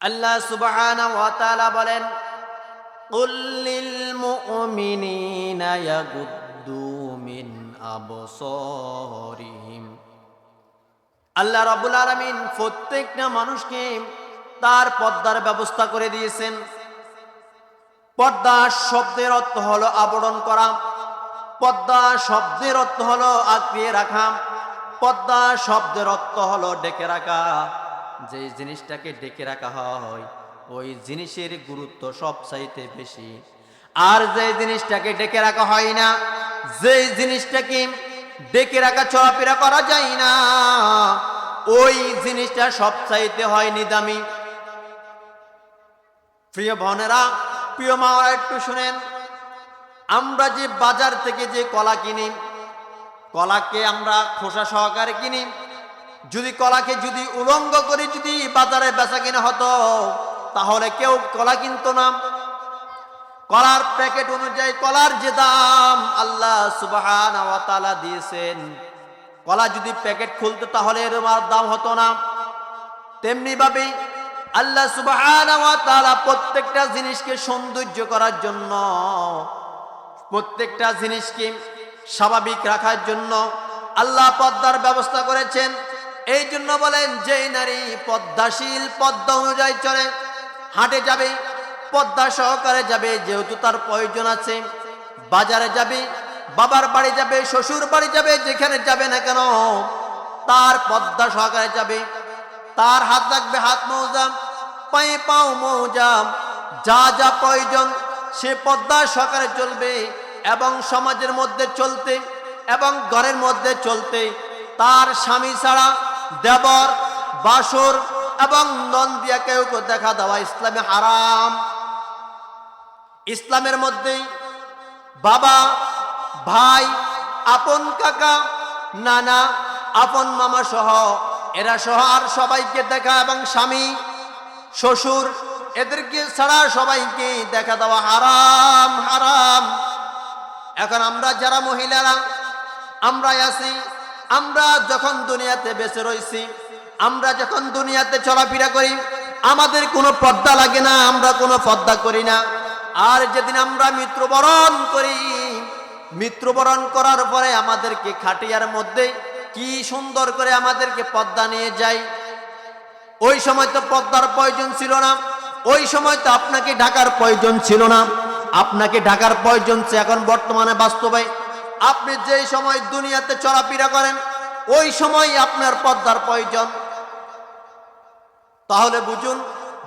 আল্লাহ সুবাহানা ওয়াতালা বলেন কুল্লিল মুমিনিনা ইয়াগুদ্দু মিন আবসারিহিম। আল্লাহ রাব্বুল আলামিন প্রত্যেকটা মানুষকে তার পদ্মার ব্যবস্থা করে দিয়েছেন। পদ্মা শব্দের অর্থ হলো আবরণ করা পদ্মা শব্দের অর্থ হলো আঁকড়িয়ে রাখা পদ্মা শব্দের অর্থ হলো ডেকে রাখা। যে জিনিসটাকে ডেকে রাখা হয়, ওই জিনিসের গুরুত্ব সব চাইতে বেশি। আর যে জিনিসটাকে ডেকে রাখা হয় না, যে জিনিসটাকে ডেকে রাখা চলাফেরা করা যায় না, ওই জিনিসটা সব চাইতে হয় নিদামি। প্রিয় বোনেরা, প্রিয় মাওরা একটু শুনেন। আমরা যে বাজার থেকে যে কলা কিনি, কলাকে আমরা খোসা সহকারে কিনি যদি কলাকে যদি উলঙ্গ করে যদি বাজারে বেচা কিনা হতো, তাহলে কেউ কলা কিনতো না। কলার প্যাকেট অনুযায়ী কলার যে দাম আল্লাহ সুবাহান দিয়েছেন, কলা যদি প্যাকেট খুলতো তাহলে এর দাম হতো না। তেমনি ভাবে আল্লাহ সুবাহান প্রত্যেকটা জিনিসকে সৌন্দর্য করার জন্য, প্রত্যেকটা জিনিসকে স্বাভাবিক রাখার জন্য আল্লাহ পদ্মার ব্যবস্থা করেছেন। এই জন্য বলেন যে নারী পদ্মাশীল, পদ্মা অনুযায়ী চলে, হাটে যাবে, পদ্মা সহকারে যাবে, যেহেতু তার প্রয়োজন আছে, বাজারে যাবে, বাবার বাড়ি যাবে, শ্বশুর বাড়ি যাবে, যেখানে যাবে না কেন, তার পদ্মা সহকারে যাবে, তার হাত রাখবে হাত মৌজাম পায়ে পাও মৌজাম যা যা প্রয়োজন, সে পদ্মা সহকারে চলবে, এবং সমাজের মধ্যে চলতে, এবং ঘরের মধ্যে চলতে, তার স্বামী ছাড়া দেবর, বাসর এবং নন্দিয়া কেউ দেখা দেওয়া ইসলামে হারাম। ইসলামের মধ্যেই বাবা, ভাই, আপন কাকা, নানা, আপন মামা সহ এরা সহ আর সবাইকে দেখা এবং স্বামী, শ্বশুর এদেরকে ছাড়া সবাইকে দেখা দেওয়া হারাম হারাম। এখন আমরা যারা মহিলারা আমরা আছি আমরা যখন দুনিয়াতে বেঁচে রয়েছি আমরা যখন দুনিয়াতে চলাফেরা করি, আমাদের কোনো পর্দা লাগে না, আমরা কোনো পর্দা করি না। আর যেদিন আমরা মৃত্যুবরণ করি, মৃত্যুবরণ করার পরে আমাদেরকে খাটিয়ার মধ্যে কি সুন্দর করে আমাদেরকে পর্দা নিয়ে যায়। ওই সময় তো পর্দার প্রয়োজন ছিল না, ওই সময় তো আপনাকে ঢাকার প্রয়োজন ছিল না। আপনাকে ঢাকার প্রয়োজন এখন বর্তমানে বাস্তবে আপনি যেই সময় দুনিয়াতে চলাফেরা করেন, ওই সময় আপনার পর্দার প্রয়োজন। তাহলে বুঝুন,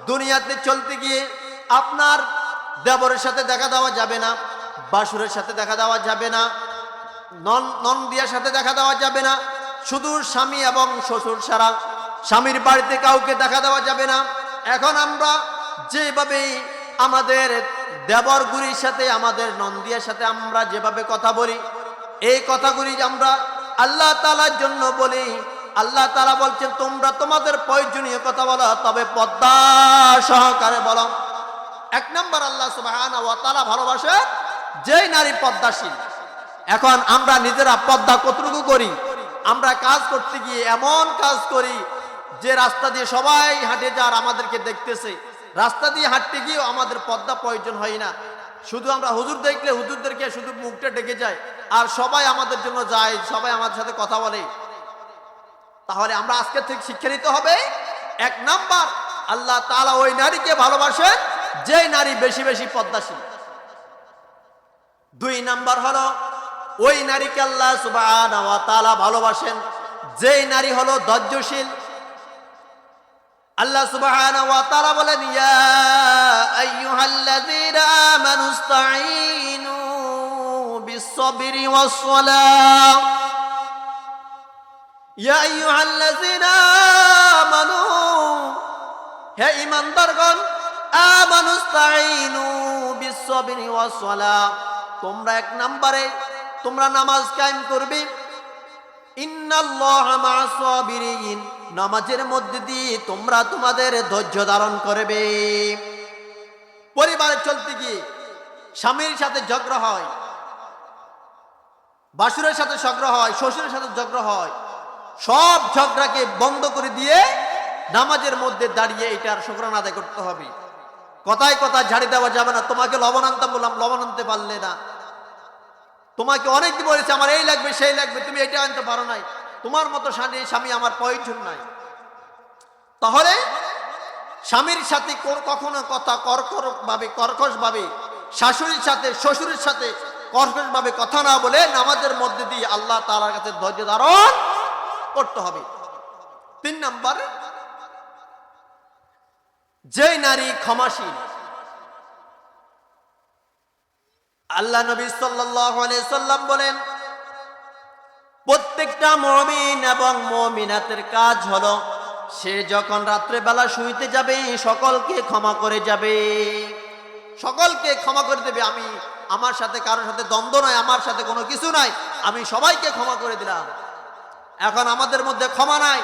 দুনিয়াতে চলতে গিয়ে আপনার দেবরের সাথে দেখা দেওয়া যাবে না, বাসুরের সাথে দেখা দেওয়া যাবে না, নন, নন্দিয়ার সাথে দেখা দেওয়া যাবে না, শুধু স্বামী এবং শ্বশুর ছাড়া। স্বামীর বাড়িতে কাউকে দেখা দেওয়া যাবে না। এখন আমরা যেভাবে আমাদের দেবরগুলির সাথে, আমাদের নন্দিয়ার সাথে আমরা যেভাবে কথা বলি এই কথাগুলি আমরা আল্লাহ তালার জন্য বলি, আল্লাহ তালা বলছেন, তোমরা তোমাদের প্রয়োজনীয় কথা বলো, তবে পদ্মা সহকারে বলো। এক নম্বর আল্লাহ তালা ভালোবাসে যেই নারী পদ্মাশীল। এখন আমরা নিজেরা পদ্মা কতটুকু করি? আমরা কাজ করতে গিয়ে এমন কাজ করি যে রাস্তা দিয়ে সবাই হাঁটে যার আমাদেরকে দেখতেছে। রাস্তা দিয়ে হাঁটতে গিয়েও আমাদের পদ্মা প্রয়োজন হয় না। শুধু আমরা হুজুর দেখলে হুজুরদেরকে শুধু মুখটা ডেকে যায়। আর সবাই আমাদের জন্য যায়, সবাই আমাদের সাথে কথা বলে। তাহলে আমরা আজকে থেকে শিক্ষা নিতে হবে। এক নাম্বার, আল্লাহ তালা ওই নারীকে ভালোবাসেন যে নারী বেশি বেশি পদ্মাশীল দুই নাম্বার হলো, ওই নারীকে আল্লাহ সুবাহ ভালোবাসেন, যেই নারী হলো ধৈর্যশীল আল্লাহ সুবহানাহু ওয়া তাআলা বলেন, ইয়া আইয়ুহাল্লাযীনা আমানু ইসতাঈনু বিস-সাবরি ওয়াস-সালাহ। ইয়া আইয়ুহাল্লাযীনা আমানু, হে ঈমানদারগণ, আমানু ইসতাঈনু বিস-সাবরি ওয়াস-সালাহ। তোমরা এক নম্বরে, তোমরা নামাজ কায়েম করবে। ইন্নাল্লাহা মা'আস সাবিরিন নামাজের মধ্যে দিয়ে তোমরা তোমাদের ধৈর্য ধারণ করবে। পরিবারে চলতে গিয়ে স্বামীর সাথে ঝগড়া হয়, বাসুরের সাথে ঝগড়া হয়, শ্বশুরের সাথে ঝগড়া হয়, সব ঝগড়াকে বন্ধ করে দিয়ে নামাজের মধ্যে দাঁড়িয়ে এটার শুকরান আদায় করতে হবে। কথায় কথা ঝাড়ি দেওয়া যাবে না, তোমাকে লবণ আনতে বললাম লবণ আনতে পারলে না। তোমাকে অনেক বলেছে, আমার এই লাগবে, সেই লাগবে, তুমি এটা আনতে পারো নাই। তোমার মতো স্বামী স্বামী আমার প্রয়োজন নাই। তাহলে স্বামীর সাথে কখনো কথা, কর্কর ভাবে, কর্কশ ভাবে, শাশুড়ির সাথে, শ্বশুরের সাথে কর্কশ ভাবে কথা না বলে নামাজের মধ্যে দিয়ে আল্লাহ তালার কাছে ধৈর্য ধারণ করতে হবে। তিন নাম্বার যে নারী ক্ষমাশীল, আল্লাহ নবী সাল্লাম বলেন প্রত্যেকটা মমিন এবং মমিনাতের কাজ হলো, সে যখন রাত্রে বেলা শুইতে যাবে, সকলকে ক্ষমা করে যাবে। সকলকে ক্ষমা করে দেবে। আমি আমার সাথে কারোর সাথে দ্বন্দ্ব নয়, আমার সাথে কোনো কিছু নাই। আমি সবাইকে ক্ষমা করে দিলাম। এখন আমাদের মধ্যে ক্ষমা নাই।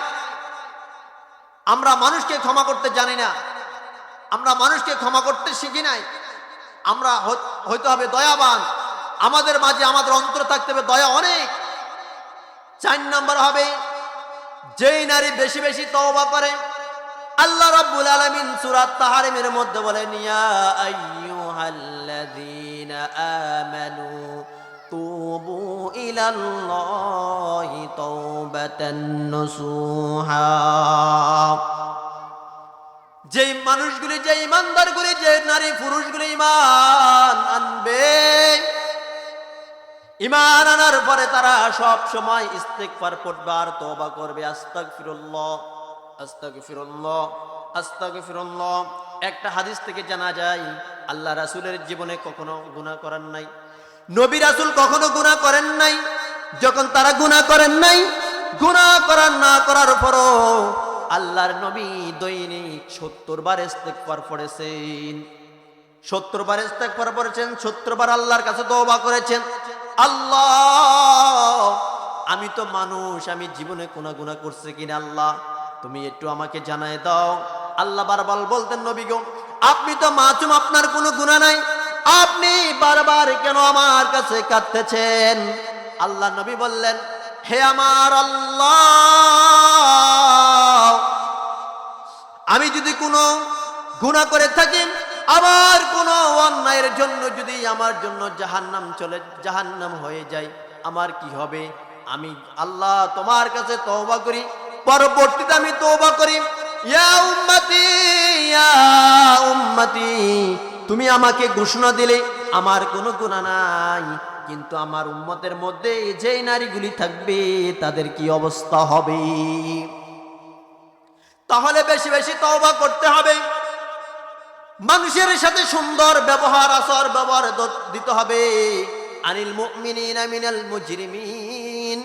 আমরা মানুষকে ক্ষমা করতে জানি না। আমরা মানুষকে ক্ষমা করতে শিখি নাই। আমরা হইতে হবে দয়াবান। আমাদের মাঝে আমাদের অন্তর থাকতে হবে। দয়া অনেক। চার নম্বর হবে, যেই নারী বেশি বেশি তওবা করে, আল্লাহ রাব্বুল আলামিন সূরা তাহরিমের মধ্যে বলেন, ইয়া আইয়ুহাল্লাযীনা আমানু তুবু ইলাল্লাহি তাওবাতান নসুহা। যেই মানুষগুলি যে ইমানদারগুলি, যে নারী পুরুষগুলি ইমান আনবে ইমান আনার পরে তারা সব সময় ইস্তেকবার পড়বে আর তওবা করবে। আস্তাগফিরুল্লাহ আস্তাগফিরুল্লাহ আস্তাগফিরুল্লাহ। একটা হাদিস থেকে জানা যায়, আল্লাহ রাসুলের জীবনে কখনো গুনাহ করেন নাই। নবী রাসুল কখনো গুনাহ করেন নাই। যখন তারা গুনাহ করেন নাই, গুনাহ করার না করার পরও আল্লাহর নবী দৈনিক সত্তর বার ইস্তেকবার পড়েছেন। সত্তর বার ইস্তেকবার পড়েছেন, সত্তর বার আল্লাহর কাছে তওবা করেছেন। আল্লাহ, আমি তো মানুষ, আমি জীবনে কোনা গুণা করছে কিনা আল্লাহ? তুমি একটু আমাকে জানায় দাও। আল্লাহ বারবার বলতেন, নবী গো, আপনি তো মাসুম, আপনার কোনো গুণা নাই। আপনি বারবার কেন আমার কাছে কাঁদতেছেন? আল্লাহ নবী বললেন, হে আমার আল্লাহ, আমি যদি কোনো গুণা করে থাকি আমার কোনো অন্যায়ের জন্য যদি আমার জন্য জাহান্নাম চলে, জাহান্নাম হয়ে যায়, আমার কি হবে? আমি আল্লাহ তোমার কাছে তওবা করি, পরবর্তীতে আমি তওবা করি। ইয়া ইয়া তুমি আমাকে ঘোষণা দিলে, আমার কোনো গুণা নাই। কিন্তু আমার উম্মতের মধ্যে যেই নারীগুলি থাকবে, তাদের কি অবস্থা হবে? তাহলে বেশি বেশি তওবা করতে হবে। মানুষের সাথে সুন্দর ব্যবহার, আচর ব্যবহার দিতে হবে। আনিল মিনাল মুজরিমিন।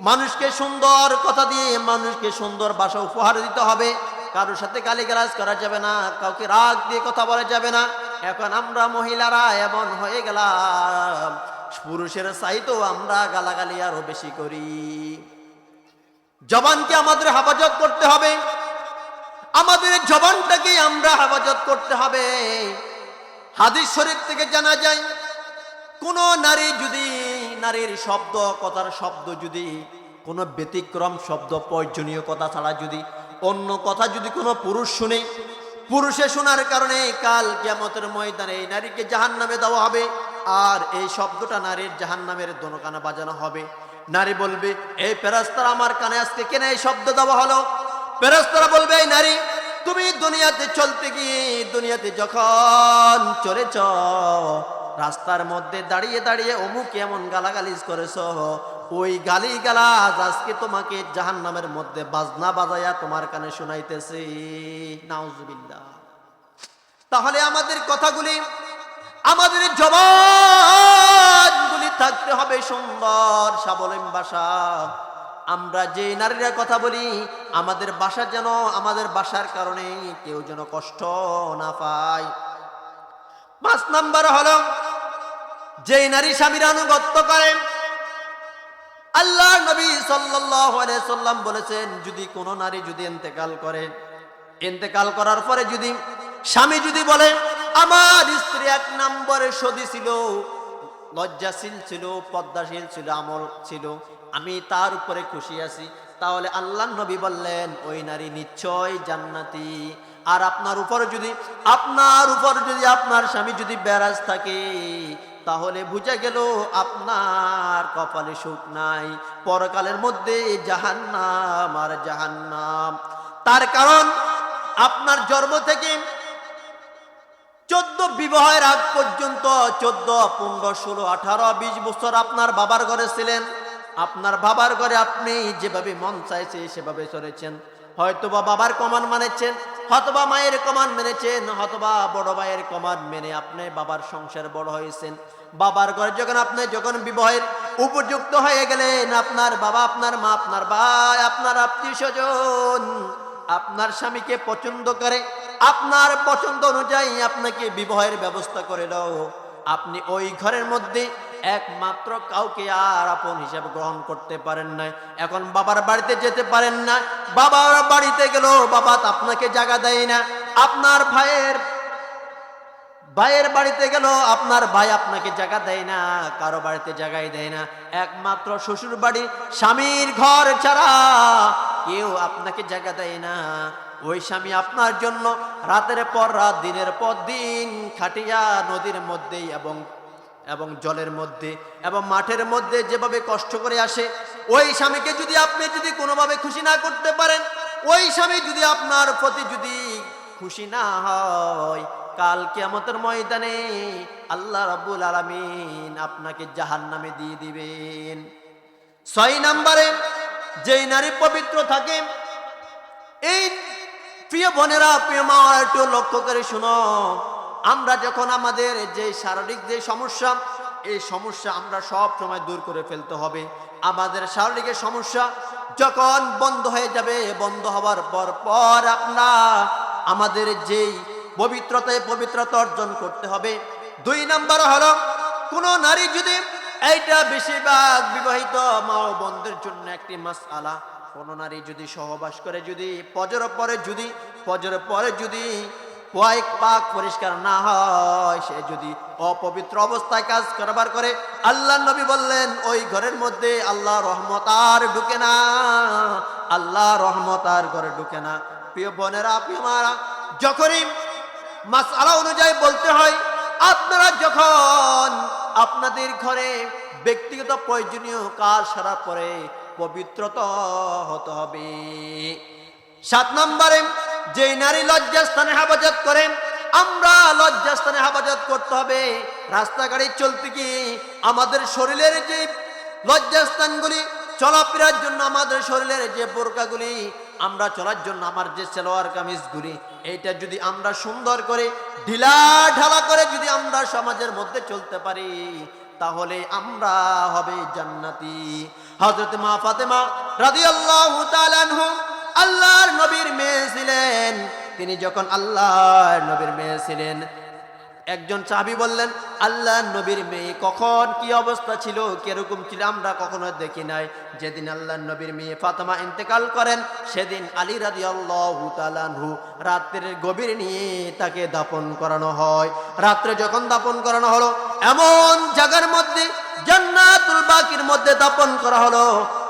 মানুষকে সুন্দর কথা দিয়ে মানুষকে সুন্দর ভাষা উপহার দিতে হবে। কারোর সাথে গালিগালাজ করা যাবে না, কাউকে রাগ দিয়ে কথা বলা যাবে না। এখন আমরা মহিলারা এমন হয়ে গেলাম। পুরুষের চাইতেও আমরা গালাগালি আরও বেশি করি। জবানকে আমাদের হেফাজত করতে হবে। আমাদের জবানটাকে আমরা হেফাজত করতে হবে। হাদিস শরীফ থেকে জানা যায়, কোন নারী যদি নারীর শব্দ, কথার শব্দ যদি, কোনো ব্যতিক্রম শব্দ, প্রয়োজনীয় কথা ছাড়া যদি, অন্য কথা যদি কোনো পুরুষ শুনে, পুরুষে শোনার কারণে কাল কিয়ামতের ময়দানে এই নারীকে জাহান নামে দেওয়া হবে, আর এই শব্দটা নারীর জাহান নামের দোনো বাজানো হবে। নারী বলবে এই ফেরাস্তারা আমার কানে আজকে কেন এই শব্দ দেওয়া হলো? ফেরাস্তারা বলবে, এই নারী, তুমি দুনিয়াতে চলতে গিয়ে, দুনিয়াতে যখন চলেছ রাস্তার মধ্যে দাঁড়িয়ে দাঁড়িয়ে অমুক এমন গালাগালিজ করেছ, ওই গালি গালাজ আজকে তোমাকে জাহান নামের মধ্যে বাজনা বাজায়া তোমার কানে শোনাইতেছে। নাউজুবিল্লাহ। তাহলে আমাদের কথাগুলি, আমাদের জবানগুলি থাকতে হবে সুন্দর স্বাবলম্বী ভাষা। আমরা যে নারীরা কথা বলি, আমাদের বাসা যেন আমাদের বাসার কারণে কেউ যেন কষ্ট না পায়। পাঁচ নাম্বার হলো, যেই নারী স্বামীর আনুগত্য করেন আল্লাহ নবী সাল্লাম বলেছেন, যদি কোনো নারী যদি ইন্তেকাল করে, ইন্তেকাল করার পরে যদি স্বামী যদি বলে, আমার স্ত্রী এক নম্বরে সদী ছিল লজ্জাশীল ছিল, পদ্মাশীল ছিল, আমল ছিল। আমি তার উপরে খুশি আছি। তাহলে আল্লাহ নবী বললেন, ওই নারী নিশ্চয় জান্নাতি। আর আপনার উপর যদি, আপনার উপর যদি আপনার স্বামী যদি বেরাজ থাকে, তাহলে বুঝা গেল আপনার কপালে সুখ নাই। পরকালের মধ্যে জাহান্নাম আর জাহান্নাম। তার কারণ, আপনার জন্ম থেকে চোদ্দ বিবাহের আগ পর্যন্ত, চোদ্দ, পনেরো, ষোলো, আঠারো, বিশ বছর আপনার বাবার ঘরে ছিলেন। আপনার বাবার ঘরে আপনি যেভাবে মন চাইছে, সেভাবে চলেছেন। হয়তোবা বাবার কমান মানেছেন, হয়তোবা মায়ের কমান মেনেছেন, হয়তোবা বড় ভাইয়ের কমান মেনে আপনি বাবার সংসার বড় হয়েছেন। বাবার ঘরে যখন আপনি যখন বিবাহের উপযুক্ত হয়ে গেলেন, আপনার বাবা, আপনার মা, আপনার ভাই, আপনার আত্মীয় স্বজন, আপনার স্বামীকে পছন্দ করে আপনার পছন্দ অনুযায়ী আপনাকে বিবাহের ব্যবস্থা করে দাও। আপনি ওই ঘরের মধ্যে একমাত্র কাউকে আর আপন হিসাবে গ্রহণ করতে পারেন না এখন বাবার বাড়িতে যেতে পারেন না। বাবার বাড়িতে গেল বাবা আপনাকে জায়গা দেয় না। আপনার ভাইয়ের ভাইয়ের বাড়িতে গেল আপনার ভাই আপনাকে জায়গা দেয় না, কারও বাড়িতে জায়গায় দেয় না। একমাত্র শ্বশুর বাড়ি স্বামীর ঘর ছাড়া কেউ আপনাকে জায়গা দেয় না। ওই স্বামী আপনার জন্য রাতের পর রাত, দিনের পর দিন খাটিয়া নদীর মধ্যেই এবং এবং জলের মধ্যে এবং মাঠের মধ্যে যেভাবে কষ্ট করে আসে, ওই স্বামীকে যদি আপনি যদি কোনোভাবে খুশি না করতে পারেন, ওই স্বামী যদি আপনার প্রতি যদি খুশি না হয়, কাল কেমতের ময়দানে আল্লাহ রাব্বুল আলামিন আপনাকে জাহান নামে দিয়ে দিবেন। ছয় নাম্বারে যেই নারী পবিত্র থাকে, এই প্রিয় বোনেরা, প্রিয় মা একটু লক্ষ্য করে শুনো। আমরা যখন আমাদের যে শারীরিক যে সমস্যা, এই সমস্যা আমরা সব সময় দূর করে ফেলতে হবে। আমাদের শারীরিক সমস্যা যখন বন্ধ হয়ে যাবে, বন্ধ হওয়ার পর পর আমরা আমাদের যেই পবিত্রতায় পবিত্রতা অর্জন করতে হবে। দুই নম্বর হলো, কোনো নারী যদি এইটা বেশিরভাগ বিবাহিত মা ও বোনদের জন্য একটি মাস আলা কোনো নারী যদি সহবাস করে, যদি পজর পরে যদি পজর পরে যদি কয়েক পাক পরিষ্কার না হয়, সে যদি অপবিত্র অবস্থায় কাজ করবার করে আল্লাহ নবী বললেন, ওই ঘরের মধ্যে আল্লাহ রহমত আর ঢুকে না আল্লাহ রহমত আর ঘরে ঢুকে না। প্রিয় বোনেরা, প্রিয় মারা যখনই মাসালা অনুযায়ী বলতে হয়, আপনারা যখন আপনাদের ঘরে ব্যক্তিগত প্রয়োজনীয় কাজ সারা পরে পবিত্রতা হতে হবে। সাত নম্বরে, যেই নারী লজ্জাস্থানে হেফাজত করে, আমরা লজ্জাস্থানে হেফাজত করতে হবে। চলতে গিয়ে আমাদের শরীরের যে লজ্জাস্থানগুলি, চলাফেরার জন্য আমাদের শরীরের যে বোরকাগুলি, আমরা চলার জন্য আমার যে সেলোয়ার কামিজগুলি, এইটা যদি আমরা সুন্দর করে, ঢিলা ঢালা করে যদি আমরা সমাজের মধ্যে চলতে পারি, তাহলে আমরা হবে জান্নাতি। হজরত মা ফাতেমা তাআলা আনহু আল্লাহর নবীর মেয়ে ছিলেন। তিনি যখন আল্লাহর নবীর মেয়ে ছিলেন একজন চাবি বললেন আল্লাহ নবীর মেয়ে কখন কি অবস্থা ছিল? কীরকম ছিল? আমরা কখনো দেখি নাই। যেদিন আল্লাহ নবীর মেয়ে ফাতেমা ইন্তেকাল করেন, সেদিন আলী রাজি আল্লাহু রাত্রের গভীর নিয়ে তাকে দাপন করানো হয়। রাত্রে যখন দাপন করানো হলো, এমন জায়গার মধ্যে, জান্নাতুল বাকির মধ্যে দাপন করা হলো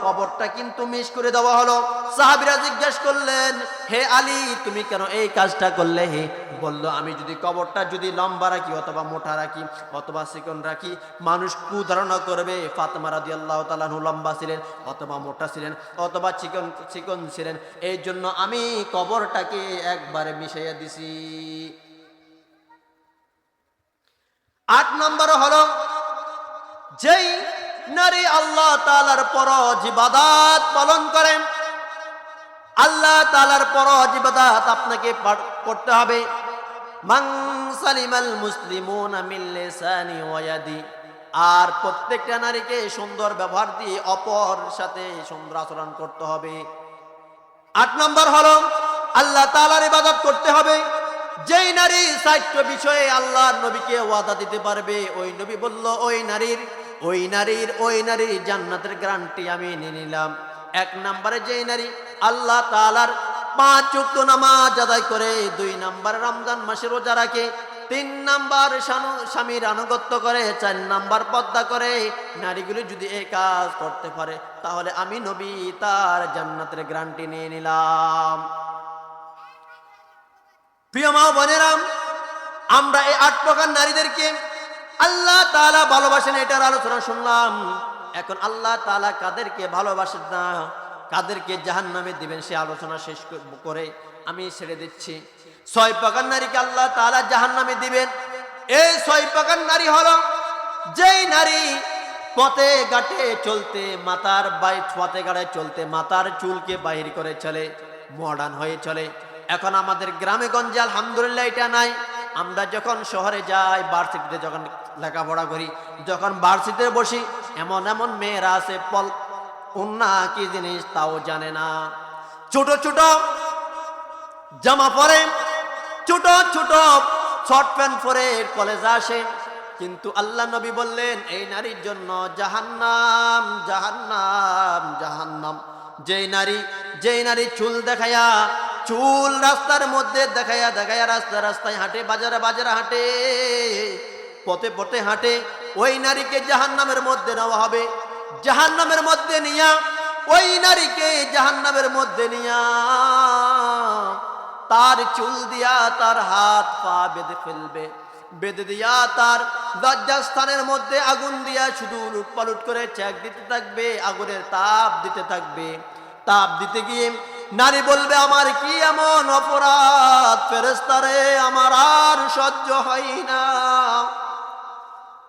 কবরটা কিন্তু মিস করে দেওয়া হলো। সাহাবিরা জিজ্ঞেস করলেন, হে আলী, তুমি কেন এই কাজটা করলে? হে, বলল, আমি যদি কবরটা যদি লম্বা রাখি অথবা মোটা রাখি অথবা চিকন রাখি, মানুষ কুধারণা করবে। ফাতেমা রাদি আল্লাহ তালাহু লম্বা ছিলেন অথবা মোটা ছিলেন অথবা চিকন চিকন ছিলেন। এই জন্য আমি কবরটাকে একবারে মিশাইয়া দিছি। আট নম্বর হলো, যেই নারী আল্লাহ তালার পর জিবাদাত পালন করেন। আল্লাহ তালার পর জিবাদাত আপনাকে করতে হবে। আর প্রত্যেকটা নারীকে সুন্দর ব্যবহার দিয়ে অপর সাথে সুন্দর আচরণ করতে হবে। আট নম্বর হলো, আল্লাহ তালার ইবাদত করতে হবে। যেই নারী সাহিত্য বিষয়ে আল্লাহর নবীকে ওয়াদা দিতে পারবে, ওই নবী বলল, ওই নারীর ওই নারীর ওই নারীর জান্নাতের গ্যারান্টি আমি নিয়ে নিলাম। এক নম্বরে যেই নারী আল্লাহ তালার পাঁচ উক্ত নামাজ আদায় করে, দুই নম্বরে রমজান মাসে রোজা রাখে, তিন নাম্বার স্বামীর আনুগত্য করে, চার নাম্বার পদ্মা করে। নারীগুলি যদি এই কাজ করতে পারে, তাহলে আমি নবী তার জান্নাতের গ্রান্টি নিয়ে নিলাম। প্রিয় মা বোনেরাম আমরা এই আট প্রকার নারীদেরকে আল্লাহ তালা ভালোবাসেন, এটার আলোচনা শুনলাম। এখন আল্লাহ তালা কাদেরকে ভালোবাসেন না, কাদেরকে জাহান নামে দিবেন, সে আলোচনা শেষ করে আমি ছেড়ে দিচ্ছি। ছয় প্রকার নারীকে আল্লাহ তালা জাহান নামে দিবেন। এই ছয় প্রকার নারী হলো, যেই নারী পথে ঘাটে চলতে মাতার বাই, পথে ঘাটে চলতে মাতার চুলকে বাহির করে চলে মডার্ন হয়ে চলে। এখন আমাদের গ্রামে গঞ্জে আলহামদুলিল্লাহ, এটা নাই। আমরা যখন শহরে যাই ভার্সিটিতে যখন লেখাপড়া করি, যখন ভার্সিটিতে বসি, এমন এমন মেয়েরা আছে, পল, উন্না কি জিনিস তাও জানে না। ছোট ছোট জামা পরে, ছোট ছোট শর্ট প্যান্ট পরে কলেজে আসে, কিন্তু আল্লাহ নবী বললেন, এই নারীর জন্য জাহান্নাম জাহান্নাম জাহান্নাম। যেই নারী যেই নারী চুল দেখায়া চুল রাস্তার মধ্যে দেখাইয়া দেখাইয়া রাস্তা রাস্তায় হাঁটে, বাজারে বাজারে হাঁটে, পথে পথে হাঁটে। ওই নারীকে জাহান্নামের মধ্যে নেওয়া হবে। জাহান্নামের মধ্যে নিয়া, ওই নারীকে জাহান্নামের মধ্যে নিয়া তার চুল দিয়া তার হাত পা বেঁধে ফেলবে। বেঁধে দিয়া তার লজ্জাস্থানের মধ্যে আগুন দিয়া শুধু লুটপালুট করে চেক দিতে থাকবে, আগুনের তাপ দিতে থাকবে। তাপ দিতে গিয়ে নারী বলবে, আমার কি এমন অপরাধ? ফেরেস্তারে আমার আর সহ্য হয় না।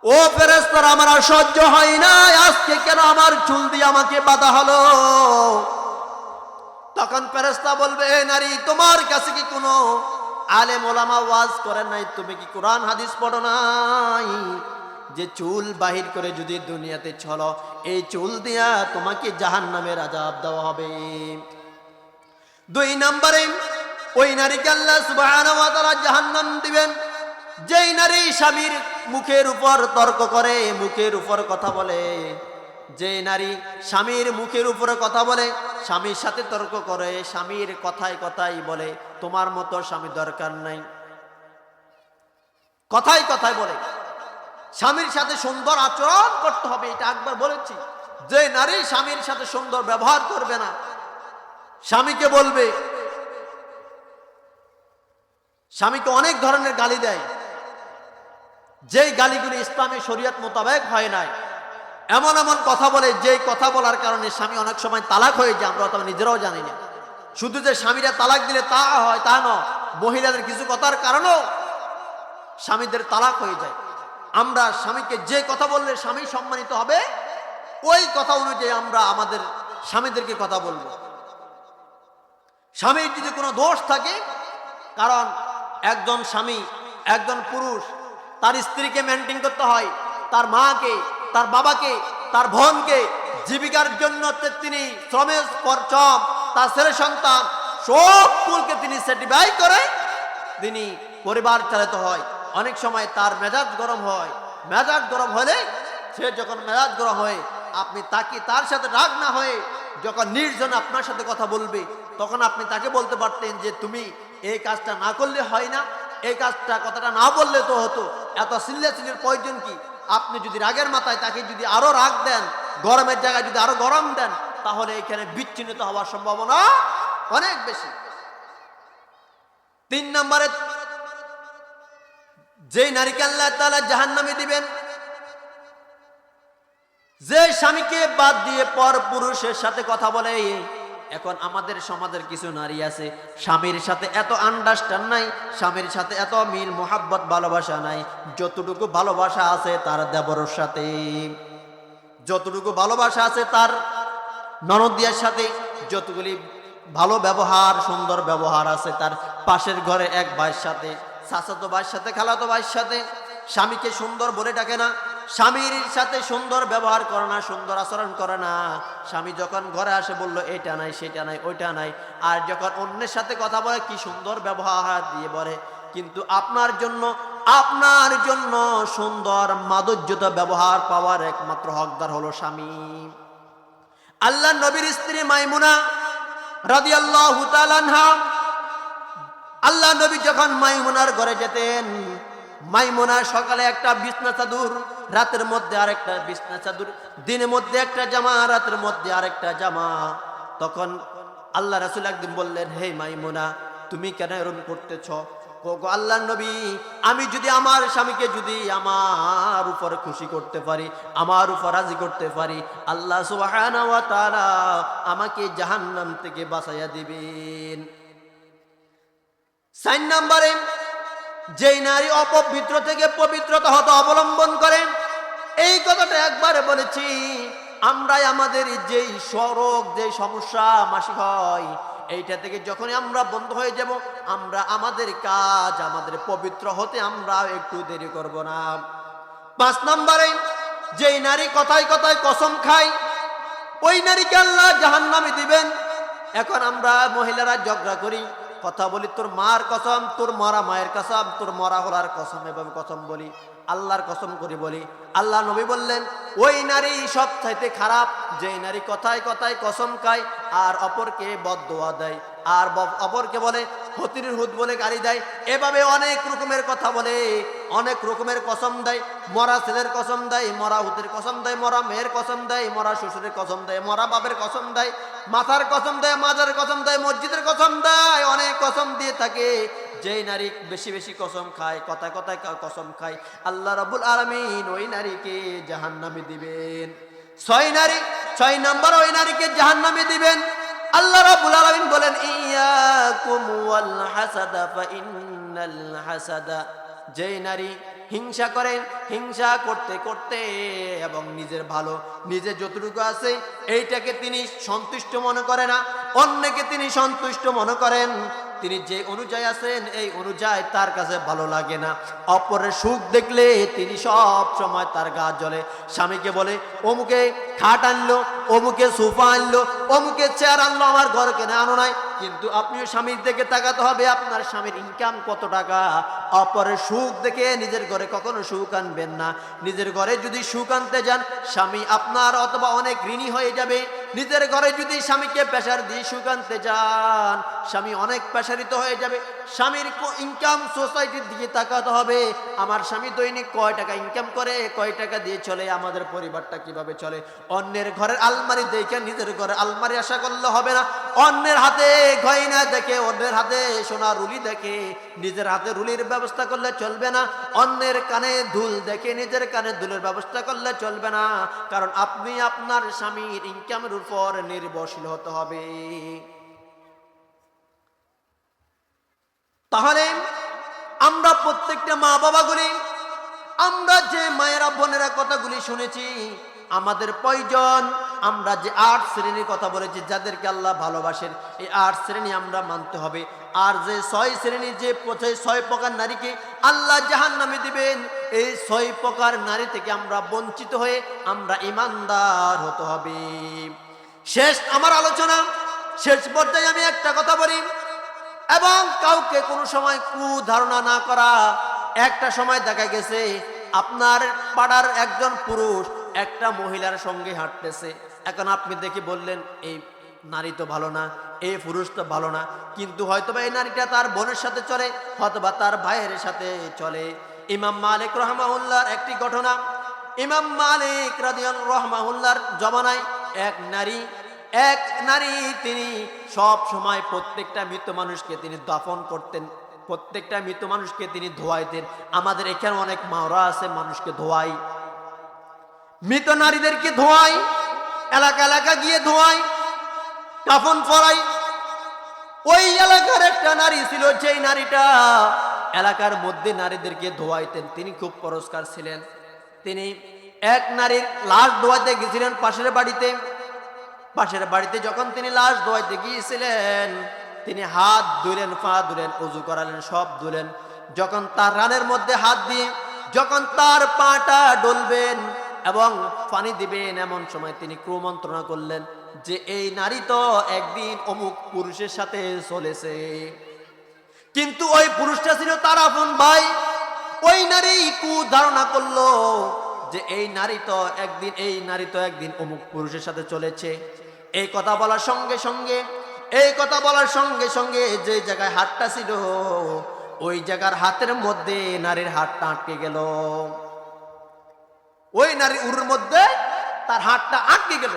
ও ফেরেস্তার আমার আর সহ্য হয় না। আজকে কেন আমার চুল দিয়ে আমাকে বাধা হলো? তখন ফেরেস্তা বলবে নারী, তোমার কাছে কি কোনো আলেম ওলামা ওয়াজ করেন নাই? তুমি কি কোরআন, হাদিস পড়ো নাই? যে চুল বাহির করে যদি দুনিয়াতে চলো, এই চুল দিয়া তোমাকে জাহান নামের আজাব দেওয়া হবে। দুই নম্বরে, ওই নারীকে আল্লাহ তাআলা জাহান্নাম দিবেন। যেই নারী স্বামীর মুখের উপর তর্ক করে, মুখের উপর কথা বলে। যে নারী স্বামীর মুখের উপরে কথা বলে, স্বামীর সাথে তর্ক করে, স্বামীর কথায় কথাই বলে, তোমার মতো স্বামী দরকার নাই। কথাই কথাই বলে। স্বামীর সাথে সুন্দর আচরণ করতে হবে, এটা একবার বলেছি। যে নারী স্বামীর সাথে সুন্দর ব্যবহার করবে না স্বামীকে বলবে, স্বামীকে অনেক ধরনের গালি দেয়। যেই গালিগুলি ইসলামী শরীয়ত মোতাবেক হয় নাই, এমন এমন কথা বলে, যেই কথা বলার কারণে স্বামী অনেক সময় তালাক হয়ে যায়, আমরা তবে নিজেরাও জানি না। শুধু যে স্বামীরা তালাক দিলে তা হয়, তা নয়, মহিলাদের কিছু কথার কারণেও স্বামীদের তালাক হয়ে যায়। আমরা স্বামীকে যে কথা বললে স্বামী সম্মানিত হবে, ওই কথা অনুযায়ী আমরা আমাদের স্বামীদেরকে কথা বলব। স্বামীর যদি কোনো দোষ থাকে, কারণ একজন স্বামী, একজন পুরুষ, তার স্ত্রীকে মেনটেন করতে হয়, তার মাকে, তার বাবাকে, তার বোনকে, জীবিকার জন্য তিনি শ্রমের পরচম, তার ছেলে সন্তান, সব কুলকে তিনি স্যাটিফাই করে তিনি পরিবার চালাতে হয়। অনেক সময় তার মেজাজ গরম হয়। মেজাজ গরম হলে সে যখন মেজাজ গরম হয়, আপনি তাকে তার সাথে রাগ না হয়ে যখন নির্জন আপনার সাথে কথা বলবে, তখন আপনি তাকে বলতে পারতেন যে, তুমি এই কাজটা না করলে হয় না। এই কাজটা, কথাটা না বললে তো হতো। এত সিল্লে সিলের প্রয়োজন কি? আপনি যদি রাগের মাথায় তাকে যদি আরও রাগ দেন, গরমের জায়গায় যদি আরও গরম দেন, তাহলে এখানে বিচ্ছিন্ন হওয়ার সম্ভাবনা অনেক বেশি। তিন নম্বরে, যেই নারীকে আল্লাহ তাআলা জাহান্নামে দিবেন যে স্বামীকে বাদ দিয়ে পর পুরুষের সাথে কথা বলে, এখন আমাদের সমাজের কিছু নারী আছে, স্বামীর সাথে এত আন্ডারস্ট্যান্ড নাই, স্বামীর সাথে এত মিল, মোহাব্বত, ভালোবাসা নাই, যতটুকু ভালোবাসা আছে তার দেবরের সাথে। যতটুকু ভালোবাসা আছে তার ননদিয়ার সাথে, যতগুলি ভালো ব্যবহার, সুন্দর ব্যবহার আছে তার পাশের ঘরে এক ভাইয়ের সাথে, চাচাতো ভাইয়ের সাথে, খালাতো ভাইয়ের সাথে, স্বামীকে সুন্দর বলে ডাকে না স্বামীর সাথে সুন্দর ব্যবহার করে না, সুন্দর আচরণ করে না। স্বামী যখন ঘরে আসে বলল, এটা নাই, সেটা নাই, ওইটা নাই। আর যখন অন্যের সাথে কথা বলে, কি সুন্দর ব্যবহার, দিয়ে বলে। কিন্তু আপনার জন্য আপনার জন্য সুন্দর মাধুর্যতা ব্যবহার পাওয়ার একমাত্র হকদার হলো স্বামী। আল্লাহ নবীর স্ত্রী মাইমুনা রাদি আল্লাহ আল্লাহ নবী যখন মাইমুনার ঘরে যেতেন মাইমোনা, সকালে একটা বিছনা চাদুর, রাতের মধ্যে আরেকটা বিছনা চাদুর, দিনের মধ্যে একটা জামা, রাতের মধ্যে আরেকটা জামা। তখন আল্লাহ রাসুল একদিন বললেন, হে মাইমোনা, তুমি কেন এরম করতেছ? আল্লাহ নবী, আমি যদি আমার স্বামীকে যদি আমার উপর খুশি করতে পারি, আমার উপর রাজি করতে পারি, আল্লাহ তাআলা আমাকে জাহান্নাম থেকে বাঁচাইয়া দিবেন। সাইন নাম্বারে যেই নারী অপবিত্র থেকে পবিত্রতা হতে অবলম্বন করেন, এই কথাটা একবারে বলেছি, আমরাই আমাদের যেই সড়ক যে সমস্যা মাসিক হয়, এইটা থেকে যখনই আমরা বন্ধ হয়ে যাব, আমরা আমাদের কাজ, আমাদের পবিত্র হতে আমরা একটু দেরি করব না। পাঁচ নম্বরে, যেই নারী কথায় কথায় কসম খায়, ওই নারীকে আল্লাহ জাহান্নামে দিবেন। এখন আমরা মহিলারা ঝগড়া করি কথা বলি, তোর মার কসম, তোর মরা মায়ের কসম, তোর মরা হলার কসম, এভাবে কসম বলি, আল্লাহর কসম করে বলি। আল্লাহ নবী বললেন, ওই নারী সব চাইতে খারাপ যে নারী কথায় কথায় কসম খায়, আর অপরকে বদ দোয়া। দেয় আর অপরকে বলে হতির হুদ বলে গাড়ি দেয়। এভাবে অনেক রকমের কথা বলে, অনেক রকমের কসম দেয়। মরা ছেলের কসম দেয়, মরা হুতের কসম দেয়, মরা মেয়ের কসম দেয়, মরা শ্বশুরের কসম দেয়, মরা বাপের কসম দেয়, মাথার কসম দেয় মাজারের কসম দেয়, মসজিদের কসম দেয়, অনেক কসম দিয়ে থাকে। যেই নারী বেশি বেশি কসম খায়, কথায় কথায় কসম খায়, আল্লাহ রাবুল আলমিন ওই নারীকে জাহান্নামে দিবেন। ছয় নারী, ছয় নাম্বার ওই নারীকে জাহান্নামে দিবেন। আল্লাহ রাব্বুল আলামিন বলেন ইয়াকুম ওয়াল হাসাদা ফা ইন্নাল হাসাদা। যেই নারী হিংসা করে হিংসা করতে করতে এবং নিজের ভালো নিজের যতটুকু আছে এইটাকে তিনি সন্তুষ্ট মনে করে না, অন্যকে তিনি সন্তুষ্ট মনে করেন। তিনি যে অনুযায়ী আছেন, এই অনুযায়ী তার কাছে ভালো লাগে না। অপরের সুখ দেখলে তিনি সব সময় তার গা জ্বলে। স্বামীকে বলে, অমুকে খাট আনলো, অমুকে সোফা আনলো, অমুকে চেয়ার আনলো, আমার ঘর কেনে আনো নাই? কিন্তু আপনিও স্বামীর দিকে তাকাতে হবে, আপনার স্বামীর ইনকাম কত টাকা? অপরের সুখ দেখে নিজের ঘরে কখনো সুখ আনবেন না। নিজের ঘরে যদি সুখ আনতে যান, স্বামী আপনার অথবা অনেক ঋণী হয়ে যাবে। নিজের ঘরে যদি স্বামীকে প্রেশার দিয়ে সুখ আনতে যান, স্বামী অনেক প্রেশারিত হয়ে যাবে। স্বামীর ইনকাম সোসাইটির দিকে তাকাতে হবে। আমার স্বামী দৈনিক কয় টাকা ইনকাম করে, কয় টাকা দিয়ে চলে, আমাদের পরিবারটা কীভাবে চলে? অন্যের ঘরের আলমারি দেখে নিজের ঘরে আলমারি আশা করলে হবে না। অন্যের হাতে গয়না দেখে, অন্যের হাতে সোনা রুলি দেখে, নিজের হাতে রুলির ব্যবস্থা করলে চলবে না। অন্যের কানে ধুল দেখে, নিজের কানে ধুলের ব্যবস্থা করলে চলবে না। কারণ আপনি আপনার স্বামীর ইনকামের উপর নির্ভরশীল হতে হবে। তাহলে আমরা প্রত্যেকটা মা বাবাগুলি আমরা যে মায়েরা বোনেরা কথাগুলি শুনেছি আমাদের প্রয়োজন আমরা যে আট শ্রেণির কথা বলেছি, যাদেরকে আল্লাহ ভালোবাসেন, এই আট শ্রেণি আমরা মানতে হবে। আর যে ছয় শ্রেণির যে ছয় প্রকার নারীকে আল্লাহ জাহান নামে দিবেন, এই ছয় প্রকার নারী থেকে আমরা বঞ্চিত হয়ে আমরা ইমানদার হতে হবে। শেষ আমার আলোচনা। শেষ পর্যায়ে আমি একটা কথা বলি। এবং কাউকে কোনো সময় কু ধারণা না করা। একটা সময় দেখা গেছে, আপনার পাড়ার একজন পুরুষ একটা মহিলার সঙ্গে হাঁটতেছে। এখন আপনি দেখে বললেন, এই নারী তো ভালো না, এই পুরুষ তো ভালো না। কিন্তু হয়তোবা এই নারীটা তার বোনের সাথে চলে, হয়তোবা তার ভাইয়ের সাথে চলে। ইমাম মালিক রহমাউল্লাহর একটি ঘটনা। ইমাম মালিক রাদিয়াল রহমাউল্লাহর জমানায় এক নারী এক নারী তিনি সব সময় প্রত্যেকটা মৃত মানুষকে তিনি দাফন করতেন, প্রত্যেকটা মৃত মানুষকে তিনি ধোয়াইতেন। আমাদের এখানে অনেক মাওরা আছে, মানুষকে ধোয়াই। মৃত নারীদেরকে ধোয়াই, এলাকা এলাকা গিয়ে ধোয়াই, কাফন পরাই। ওই এলাকার একটা নারী ছিল, যেই নারীটা এলাকার মধ্যে নারীদেরকে ধোয়াইতেন। তিনি খুব পুরস্কার ছিলেন। তিনি এক নারীর লাশ ধোয়াইতে গেছিলেন পাশের বাড়িতে। পাশের বাড়িতে যখন তিনি লাশ ধোয়াইতে গিয়েছিলেন, তিনি হাত ধুলেন পা ধুলেন উজু করালেন, সব ধুলেন যখন তার রানের মধ্যে হাত দিয়ে, যখন তার পাটা ডলবেন এবং পানি দিবেন এমন সময় তিনি ক্রমন্ত্রণা করলেন যে এই নারী তো একদিন অমুক পুরুষের সাথে চলেছে। কিন্তু ওই পুরুষটা ছিল তার আপন ভাই। ওই নারী কু ধারণা করল যে এই নারী তো একদিন, এই নারী তো একদিন অমুক পুরুষের সাথে চলেছে। এই কথা বলার সঙ্গে সঙ্গে, এই কথা বলার সঙ্গে সঙ্গে যে জায়গায় হাতটা ছিল, ওই জায়গার হাতের মধ্যে নারীর হাতটা আটকে গেল। ওই নারী উরুর মধ্যে তার হাতটা আটকে গেল।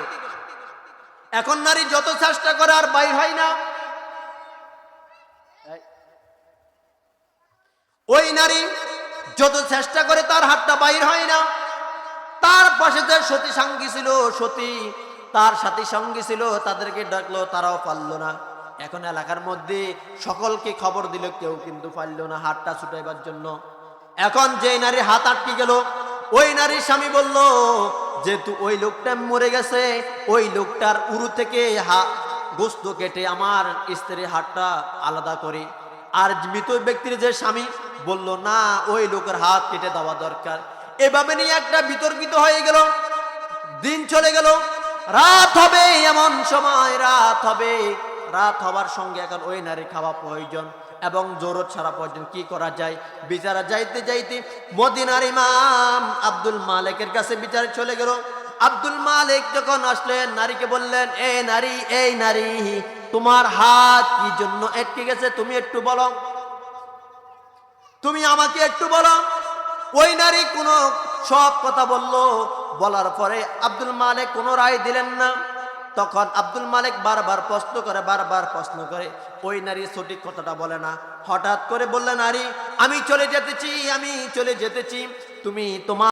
এখন নারী যত চেষ্টা করে আর বাইর হয় না। ওই নারী যত চেষ্টা করে তার হাতটা বাইর হয় না। তার পাশে যে সতী সঙ্গী ছিল, সতী তার সাথী সঙ্গী ছিল, তাদেরকে ডাকলো, তারাও পারল না। এখন এলাকার মধ্যে সকলকে খবর দিল, কেউ কিন্তু পারল না হাতটা ছুটাইবার জন্য। এখন যে নারীর হাত আটকে গেল ওই নারীর স্বামী বলল, যেহেতু ওই লোকটা মরে গেছে, ওই লোকটার উরু থেকে হা, গোস্ত কেটে আমার স্ত্রীর হাতটা আলাদা করে। আর মৃত ব্যক্তির যে স্বামী বলল, না, ওই লোকের হাত কেটে দেওয়া দরকার। এভাবে নিয়ে একটা বিতর্কিত হয়ে গেল, দিন চলে গেল, রাত হবে, এমন সময় রাত হবে। রাত হবার সঙ্গে এখন ওই নারী খাওয়া প্রয়োজন। এবং জোরত ছাড়া প্রয়োজন কি করা যায়? বিচারা যাইতে যাইতে মদিনার ইমাম আব্দুল মালিকের কাছে বিচারে চলে গেল। আব্দুল মালিক যখন আসলেন, নারীকে বললেন, এ নারী এই নারী, তোমার হাত কি জন্য আটকে গেছে? তুমি একটু বলো। তুমি আমাকে একটু বলো। ওই নারী কোনো সব কথা বলল। বলার পরে আব্দুল মালিক কোনো রায় দিলেন না। তখন আব্দুল মালিক বারবার প্রশ্ন করে, বারবার প্রশ্ন করে। ওই নারী সঠিক কথাটা বলে না। হঠাৎ করে বললেন নারী, আমি চলে যেতেছি, আমি চলে যেতেছি। তুমি তোমার